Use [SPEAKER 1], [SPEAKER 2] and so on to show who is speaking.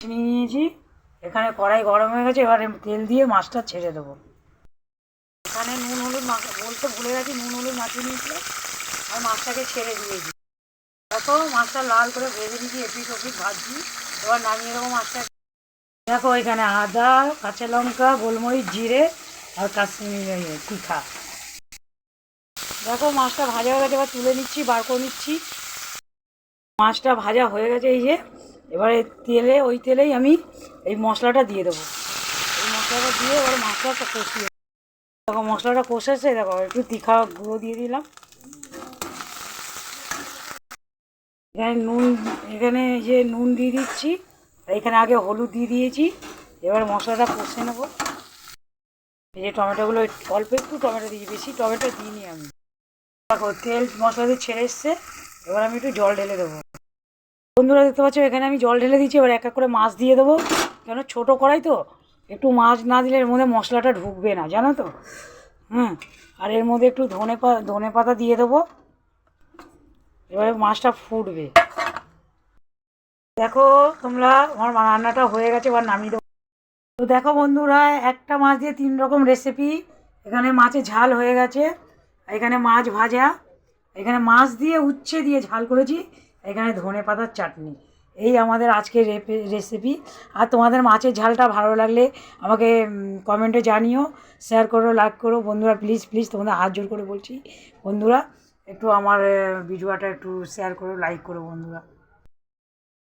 [SPEAKER 1] নিয়ে নিয়েছি। এখানে কড়াই গরম হয়ে গেছে, এবারে তেল দিয়ে মাছটা ছেড়ে দেবো। এখানে নুন, হলুদ বলতে ভুলে গেছি, নুন, হলুদ মাখিয়ে নিয়েছিল আর মাছটাকে ছেড়ে দিয়েছি। দেখো, মাছটা লাল করে ভেজে নিয়েছি এপিট ওপিট ভাজছি। এবার নামিয়ে দেবো মাছটা। দেখো, এখানে আদা, কাঁচা লঙ্কা, গোলমরিচ, জিরে আর কাশ্মীরি তীখা। দেখো, মাছটা ভাজা হয়ে গেছে, এবার তুলে নিচ্ছি, বার করে নিচ্ছি। মাছটা ভাজা হয়ে গেছে, এই যে। এবারে তেলে, ওই তেলেই আমি এই মশলাটা দিয়ে দেবো। এই মশলাটা দিয়ে এবারে মশলাটা কষিয়ে দেখো, মশলাটা কষেছে, দেখো, একটু তীখা গুঁড়ো দিয়ে দিলাম। এখানে নুন, এখানে যে নুন দিয়ে দিচ্ছি এখানে আগে হলুদ দিয়ে দিয়েছি। এবার মশলাটা কষে নেব। এই যে টমেটোগুলো, অল্প একটু টমেটো দিয়েছি, বেশি টমেটো দিইনি আমি। দেখো, তেল মশলা দিয়ে ছেড়ে এসছে। এবার আমি একটু জল ঢেলে দেবো। বন্ধুরা দেখতে পাচ্ছ, এখানে আমি জল ঢেলে দিচ্ছি এবার এক এক করে মাছ দিয়ে দেবো। কেন, ছোটো কড়াই তো, একটু মাছ না দিলে এর মধ্যে মশলাটা ঢুকবে না, জানো তো? হ্যাঁ আর এর মধ্যে একটু ধনে পা, ধনে পাতা দিয়ে দেবো। এবারে মাছটা ফুটবে। দেখো, তোমরা, আমার রান্নাটা হয়ে গেছে, এবার নামিয়ে দেবো। তো দেখো বন্ধুরা, একটা মাছ দিয়ে তিন রকম রেসিপি এখানে মাছের ঝাল হয়ে গেছে, এখানে মাছ ভাজা, এখানে মাছ দিয়ে উচ্ছে দিয়ে ঝাল করেছি। এখানে ধনে পাতার চাটনি। এই আমাদের আজকের রেসিপি আর তোমাদের মাছের ঝালটা ভালো লাগলে আমাকে কমেন্টে জানিও শেয়ার করো লাইক করো। বন্ধুরা প্লিজ প্লিজ তোমাদের হাত জোর করে বলছি। বন্ধুরা, একটু আমার ভিডিওটা একটু শেয়ার করো লাইক করো, বন্ধুরা।